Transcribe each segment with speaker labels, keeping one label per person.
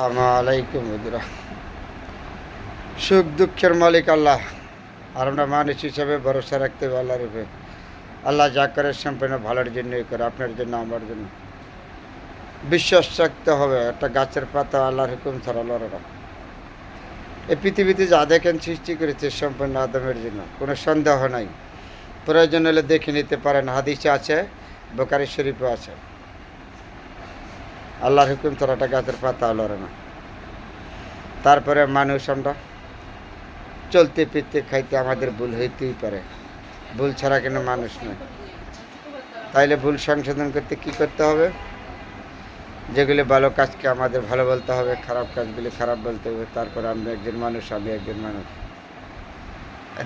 Speaker 1: বন্ধুরা সুখ দুঃখের মালিক আল্লাহ আর আমরা মানুষ হিসাবে ভরসা রাখতে হবে আল্লাহ উপরে আল্লাহ যা করে সম্পূর্ণ ভালোর জন্যই করে আপনার জন্য আমার জন্য বিশ্বাস রাখতে হবে একটা গাছের পাতা আল্লাহর হুকুম ছাড়া এই পৃথিবীতে যা দেখেন সৃষ্টি করেছে সম্পূর্ণ আদমের জন্য কোনো সন্দেহ নাই প্রয়োজন হলে দেখে নিতে পারেন হাদিসে আছে বোকারি শরীফও আছে আল্লাহর হুকুম একটা গাছের পাতা লড়ে না তারপরে মানুষ আমরা চলতে ফিরতে খাইতে আমাদের ভুল হইতেই পারে ভুল ছাড়া কেন মানুষ নয় তাইলে ভুল সংশোধন করতে কি করতে হবে যেগুলি ভালো কাজকে আমাদের ভালো বলতে হবে খারাপ কাজগুলি খারাপ বলতে হবে তারপরে আমি একজন মানুষ আমি একজন মানুষ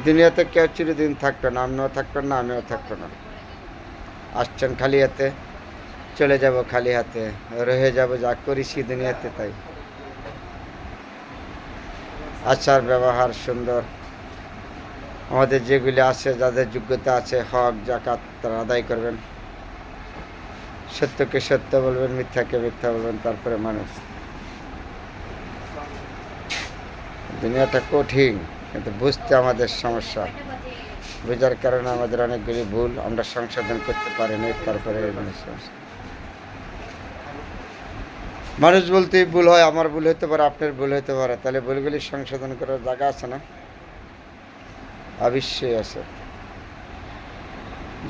Speaker 1: দুনিয়াতে কেউ চিরদিন থাকবে না আমিও থাকবেন না আমিও থাকবো না আসছেন খালি এতে চলে যাব খালি হাতে রয়ে যাব যা করেছি দুনিয়াতে তাই আচার ব্যবহার সুন্দর আমাদের যেগুলি আছে যাদের যোগ্যতা আছে হক জাকাত তারা আদায় করবেন সত্যকে সত্য বলবেন মিথ্যাকে মিথ্যা বলবেন তারপরে মানুষ দুনিয়াটা কঠিন কিন্তু বুঝতে আমাদের সমস্যা বোঝার কারণে আমাদের অনেকগুলি ভুল আমরা সংশোধন করতে পারি না তারপরে সমস্যা মানুষ বলতে ভুল হয় আমার ভুল হতে পারে আপনার ভুল হতে পারে তাহলে ভুলগুলি সংশোধন করার জায়গা আছে না অবশ্যই আছে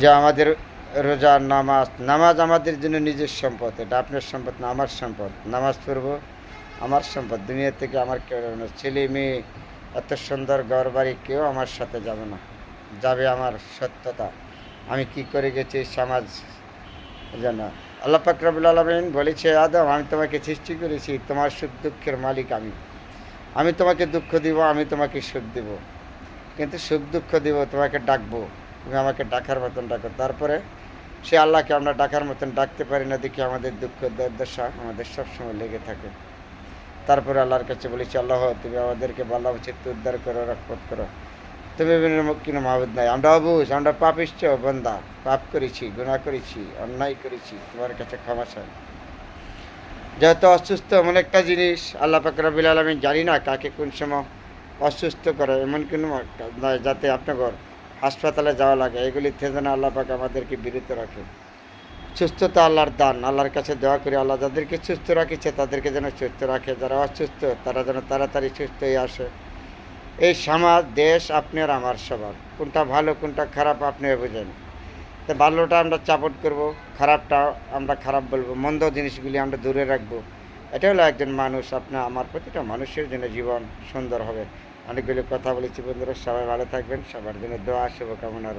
Speaker 1: যে আমাদের রোজা নামাজ নামাজ আমাদের জন্য নিজের সম্পদ এটা আপনার সম্পদ না আমার সম্পদ নামাজ পড়ব আমার সম্পদ দুনিয়া থেকে আমার কেউ যাবে না ছেলে মেয়ে এত সুন্দর গড় বাড়ি কেউ আমার সাথে যাবে না যাবে আমার সত্যতা আমি কি করে গেছি সমাজ জানা আল্লাহ পাকরাবুল আলমিন বলেছে আদম আমি তোমাকে সৃষ্টি করেছি তোমার সুখ দুঃখের মালিক আমি আমি তোমাকে দুঃখ দিব আমি তোমাকে সুখ দেব কিন্তু সুখ দুঃখ দিব তোমাকে ডাকবো তুমি আমাকে ডাকার মতন ডাকো তারপরে সে আল্লাহকে আমরা ডাকার মতন ডাকতে পারি না দেখি আমাদের দুঃখ দুর্দশা আমাদের সবসময় লেগে থাকে তারপরে আল্লাহর কাছে বলেছি আল্লাহ তুমি আমাদেরকে বলা উচিত উদ্ধার করো রক্ষত করো তুমি কোনো মহাবুদ নাই আমরা অবুজ আমরা পাপিশ্চ বন্দা পাপ করেছি গুণা করেছি অন্যায় করেছি তোমার কাছে ক্ষমা চাই যেহেতু অসুস্থ এমন একটা জিনিস আল্লাহ রবিল আলমী জানি না কাকে কোন সময় অসুস্থ করে এমন কোনো নয় যাতে আপনার হাসপাতালে যাওয়া লাগে এগুলি থেকে যেন আল্লাহ পাক আমাদেরকে বিরত রাখে সুস্থতা আল্লাহর দান আল্লাহর কাছে দেওয়া করি আল্লাহ যাদেরকে সুস্থ রাখিছে তাদেরকে যেন সুস্থ রাখে যারা অসুস্থ তারা যেন তাড়াতাড়ি সুস্থ হয়ে আসে এই সমাজ দেশ আপনার আমার সবার কোনটা ভালো কোনটা খারাপ আপনি বোঝেন তো ভালোটা আমরা চাপট করব খারাপটা আমরা খারাপ বলবো মন্দ জিনিসগুলি আমরা দূরে রাখবো এটা হলো একজন মানুষ আপনার আমার প্রতিটা মানুষের জন্য জীবন সুন্দর হবে অনেকগুলি কথা বলেছি বন্ধুরা সবাই ভালো থাকবেন সবার জন্য দোয়া শুভকামনা